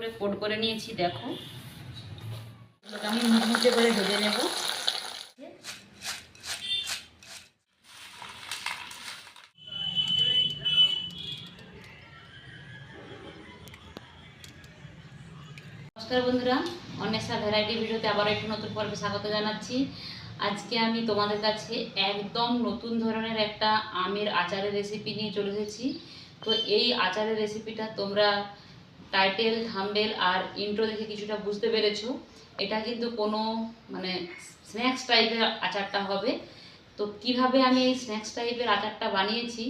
করে কোট করে নিয়েছি, দেখো। আমি মুচমুচে করে ভেজে নেব। নমস্কার বন্ধুরা, অন্বেষা ভ্যারাইটি ভিডিওতে আবার একটু নতুন পর্বে স্বাগত জানাচ্ছি। আজকে আমি তোমাদের কাছে একদম নতুন ধরনের একটা আমের আচারের রেসিপি নিয়ে চলে এসেছি। তো এই আচারের রেসিপিটা তোমরা টাইটেল থাম্বেল আর ইন্ট্রো দেখে কিছুটা বুঝতে পেরেছ। এটা কিন্তু কোনো মানে স্ন্যাক্স টাইপের আচারটা হবে। তো কীভাবে আমি এই স্ন্যাক্স টাইপের আচারটা বানিয়েছি,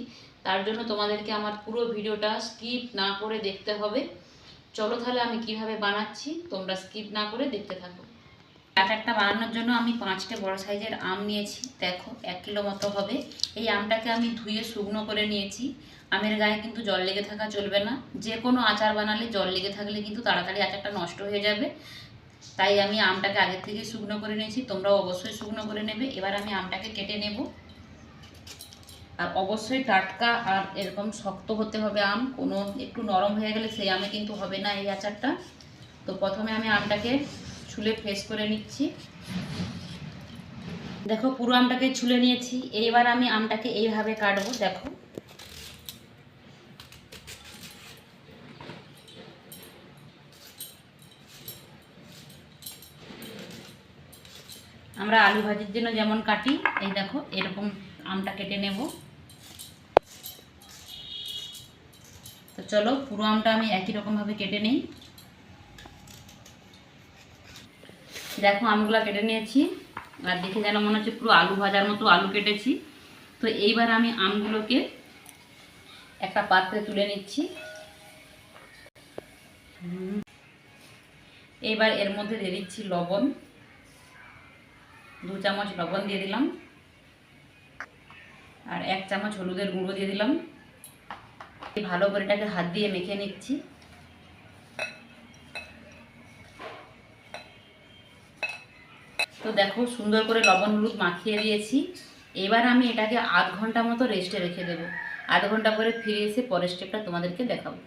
তার জন্য তোমাদেরকে আমার পুরো ভিডিওটা স্কিপ না করে দেখতে হবে। চলো তাহলে আমি কীভাবে বানাচ্ছি, তোমরা স্কিপ না করে দেখতে থাকো। আচারটা বানানোর জন্য আমি পাঁচটা বড় সাইজের আম নিয়েছি। দেখো, এক কিলো মতো হবে। এই আমটাকে আমি ধুয়ে শুকনো করে নিয়েছি। আমের গায়ে কিন্তু জল লেগে থাকা চলবে না। যে কোনো আচার বানালে জল লেগে থাকলে কিন্তু তাড়াতাড়ি আচারটা নষ্ট হয়ে যাবে। তাই আমি আমটাকে আগে থেকে শুকনো করে নিয়েছি। তোমরাও অবশ্যই শুকনো করে নেবে। এবার আমি আমটাকে কেটে নেব। আর অবশ্যই টাটকা আর এরকম শক্ত হতে হবে আম। কোনো একটু নরম হয়ে গেলে সেই আমে কিন্তু হবে না এই আচারটা। তো প্রথমে আমি আমটাকে ছুলে ফ্রেশ করে নিচ্ছি। দেখো পুরো আমটাকে ছুলে নিয়েছি। এইবার আমি আমটাকে এইভাবে কাটবো। দেখো। আমরা আলু ভাজির জন্য যেমন কাটি, এই দেখো, এরকম আমটা কেটে নেব। তো চলো, পুরো আমটা আমি একই রকমভাবে কেটে নিই। দেখো, আমগুলো কেটে নিয়েছি। আর দেখে যেন মনে হচ্ছে পুরো আলু ভাজার মতো আলু কেটেছি। তো এইবার আমি আমগুলোকে একটা পাত্রে তুলে নিচ্ছি। এইবার এর মধ্যে দিয়ে দিচ্ছি লবণ। দু চামচ লবণ দিয়ে দিলাম। আর এক চামচ হলুদের গুঁড়ো দিয়ে দিলাম। ভালো করে এটাকে হাত দিয়ে মেখে নিচ্ছি। তো দেখো সুন্দর করে লবণ হলুদ মাখিয়ে দিয়েছি। এবার আমি এটাকে আধ ঘণ্টা মতো রেস্টে রেখে দেবো। আধ ঘণ্টা পরে ফিরে এসে পরের স্টেপটা তোমাদেরকে দেখাবো।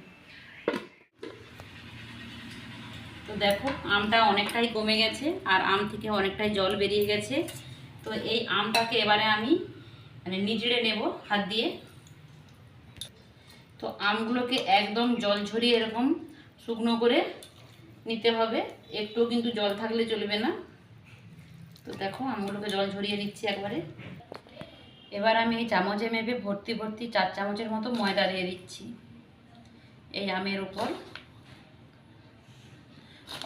তো দেখো, আমটা অনেকটাই কমে গেছে আর আম থেকে অনেকটাই জল বেরিয়ে গেছে। তো এই আমটাকে এবারে আমি মানে নিচড়ে নেব হাত দিয়ে। তো আমগুলোকে একদম জল ঝরিয়ে এরকম শুকনো করে নিতে হবে। একটু কিন্তু জল থাকলে চলবে না। তো দেখো, আমগুলোকে জল ঝরিয়ে নিচ্ছি একবারে। এবার আমি এই চামচে মেপে ভর্তি ভর্তি চার চামচের মতো ময়দা দিয়ে দিচ্ছি। এই আমের উপর।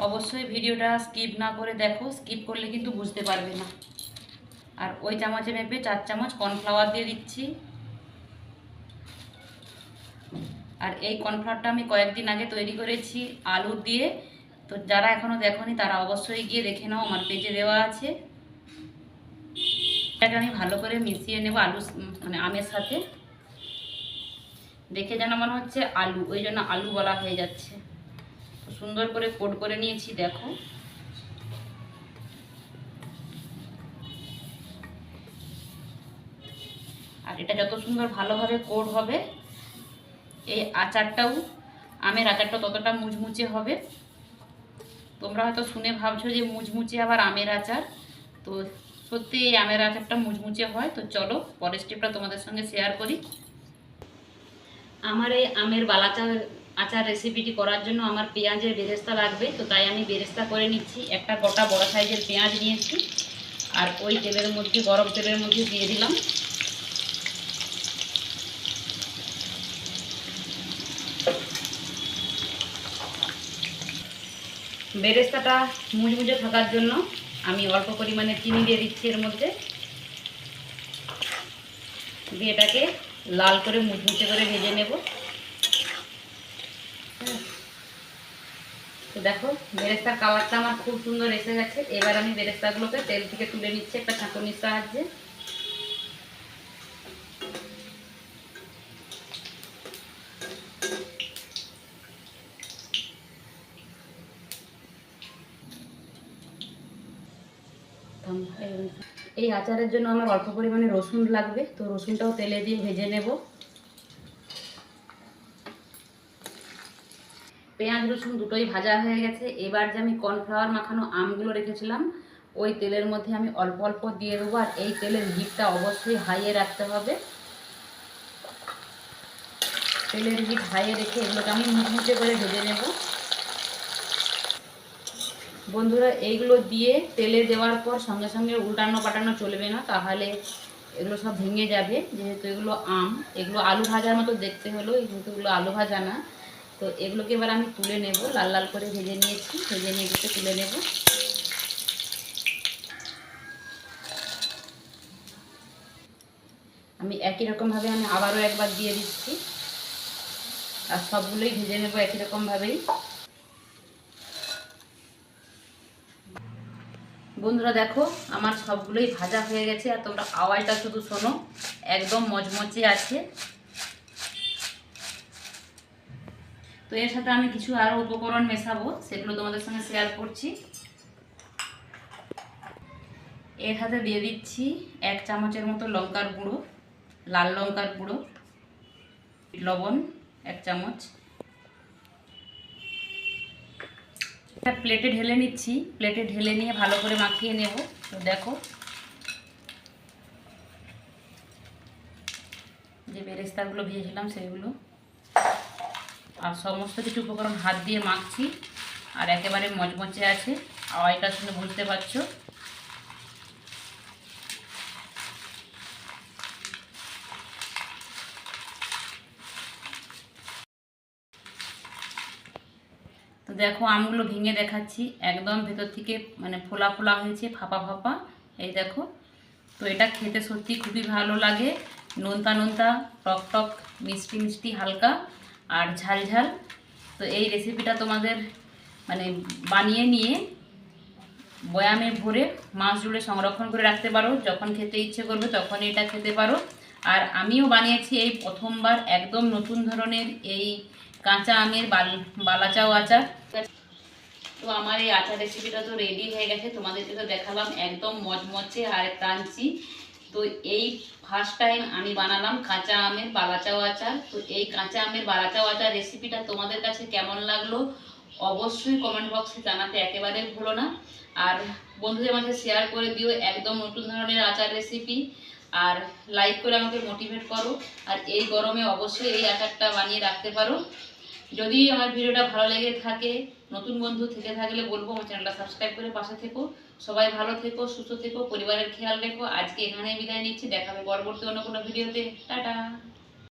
অবশ্যই ভিডিওটা স্কিপ না করে দেখো স্কিপ করলে কিন্তু বুঝতে পারবে না। আর ওই চামচে মেপে চার চামচ কর্নফ্লাওয়ার দিয়ে দিচ্ছি। আর এই কর্নফ্লাওয়ারটা আমি কয়েকদিন আগে তৈরি করেছি, আলু দিয়ে। তো যারা এখনও দেখোনি, তারা অবশ্যই গিয়ে দেখে নাও, আমার পেজে দেওয়া আছে। এটাকে আমি ভালো করে মিশিয়ে নেব আলু মানে আমের সাথে। দেখে যেন মনে হচ্ছে আলু, ওই জন্য আলু বলা হয়ে যাচ্ছে। সুন্দর করে কোট করে নিয়েছি, দেখো। আর এটা যত সুন্দর ভালোভাবে কোট হবে, এই আচারটাও, আমের আচারটা ততটা মুচমুচে হবে। তোমরা হয়তো শুনে ভাবছ যে মুচমুচে আবার আমের আচার। তো সত্যি এই আমের আচারটা মুচমুচে হয়, তো চলো পরের স্টেপটা তোমাদের সঙ্গে শেয়ার করি। আমার এই আমের বালাচার আচার রেসিপিটি করার জন্য আমার পেঁয়াজের বেরেস্তা লাগবে, তো তাই আমি বেরেস্তা করে নিচ্ছি। একটা গোটা বড় সাইজের পেঁয়াজ নিয়েছি, আর ওই তেলের মধ্যে, গরম তেলের মধ্যে দিয়ে দিলাম। বেরেস্তাটা মুজমুজে থাকার জন্য আমি অল্প পরিমাণে চিনি দিয়ে দিচ্ছি এর মধ্যে। দিয়ে এটাকে লাল করে মুচমুচে করে ভেজে নেব। তো দেখো, বেরেস্তার কালারটা আমার খুব সুন্দর এসে গেছে। এবার আমি বেরেস্তাগুলোকে তেল থেকে তুলে নিচ্ছি একটা ছাঁকুনির সাহায্যে। এই আচারের জন্য আমার অল্প পরিমাণে রসুন লাগবে। তো রসুনটাও তেলে দিয়ে ভেজে নেব। পেঁয়াজ, রসুন দুটোই ভাজা হয়ে গেছে। এবার যে আমি কর্নফ্লাওয়ার মাখানো আমগুলো রেখেছিলাম, ওই তেলের মধ্যে আমি অল্প অল্প দিয়ে দেবো, আর এই তেলের হিটটা অবশ্যই হাইয়ে রাখতে হবে। তেলের হিট হাইয়ে রেখে এগুলোকে আমি মুচমুচে করে ভেজে নেব। বন্ধুরা, এইগুলো দিয়ে তেলে দেওয়ার পর সঙ্গে সঙ্গে উল্টানো পাটানো চলবে না, তাহলে এগুলো সব ভেঙে যাবে। যেহেতু এগুলো আম, এগুলো আলু ভাজার মতো দেখতে হলো কিন্তু এগুলো আলু ভাজা না। তো এগুলোকে এবার আমি তুলে নেব, লাল লাল করে ভেজে নিয়েছি, ভেজে নিয়ে এগুলোকে তুলে নেব। আমি একই রকমভাবে আমি আবারও একবার দিয়ে দিচ্ছি, আর সবগুলোই ভেজে নেব একই রকমভাবেই। বন্ধুরা দেখো, আমার সবগুলোই ভাজা হয়ে গেছে, আর তোমরা আওয়াজটা শুধু শোনো, একদম মচমচে আছে। তো এর সাথে আমি কিছু আরও উপকরণ মেশাবো, সেগুলো তোমাদের সঙ্গে শেয়ার করছি। এর সাথে দিয়ে দিচ্ছি এক চামচের মতো লঙ্কার গুঁড়ো, লাল লঙ্কার গুঁড়ো, লবণ এক চামচ। একটা প্লেটে ঢেলে নিচ্ছি, প্লেটে ঢেলে নিয়ে ভালো করে মাখিয়ে নেব, তো দেখো। যে বেরেস্তাগুলো ভেজেছিলাম সেগুলো। আর সমস্ত কিছু উপকরণ হাত দিয়ে মাখছি। আর একেবারে মচমচে আছে। আওয়াজটা শুনে বুঝতে পারছ? তো দেখো, আমগুলো ভেঙে দেখাচ্ছি। একদম ভেতর থেকে মানে ফোলা ফোলা হয়েছে, ফাঁপা ফাঁপা। এই দেখো। তো এটা খেতে সত্যি খুবই ভালো লাগে। নোনতা নোনতা, টক টক, মিষ্টি মিষ্টি, হালকা। আর ঝাল ঝাল। তো এই রেসিপিটা তোমাদের মানে বানিয়ে নিয়ে বয়ামে ভরে মাছ জুড়ে সংরক্ষণ করে রাখতে পারো। যখন খেতে ইচ্ছে করবে তখন এটা খেতে পারো। আর আমিও বানিয়েছি এই প্রথমবার একদম নতুন ধরনের এই কাঁচা আমের বাল, বালাচাও আচার। তো আমার এই আচার রেসিপিটা তো রেডি হয়ে গেছে। তোমাদেরকে তো দেখালাম, একদম মচমচে আর ক্রাঞ্চি। তো এই ফার্স্ট টাইম আমি বানালাম কাঁচা আমের বালাচাও আচার। তো এই কাঁচা আমের বালাচাও আচার রেসিপিটা তোমাদের কাছে কেমন লাগল অবশ্যই কমেন্ট বক্সে জানাতে একেবারে ভুলো না। আর বন্ধুদের মাঝে শেয়ার করে দিও একদম নতুন ধরনের আচার রেসিপি আর লাইক করে আমাকে মোটিভেট করো। আর এই গরমে অবশ্যই এই আচারটা বানিয়ে রাখতে পারো। যদি আমার ভিডিওটা ভালো লেগে থাকে নতুন বন্ধু থেকে থাকলে বলব আমার চ্যানেলটা সাবস্ক্রাইব করে পাশে থেকো। সবাই ভালো থেকো, সুস্থ থেকো, পরিবারের খেয়াল রেখো। আজকে এখানেই বিদায় নিচ্ছি। দেখাবে পরবর্তী অন্য কোনো ভিডিওতে। টাটা।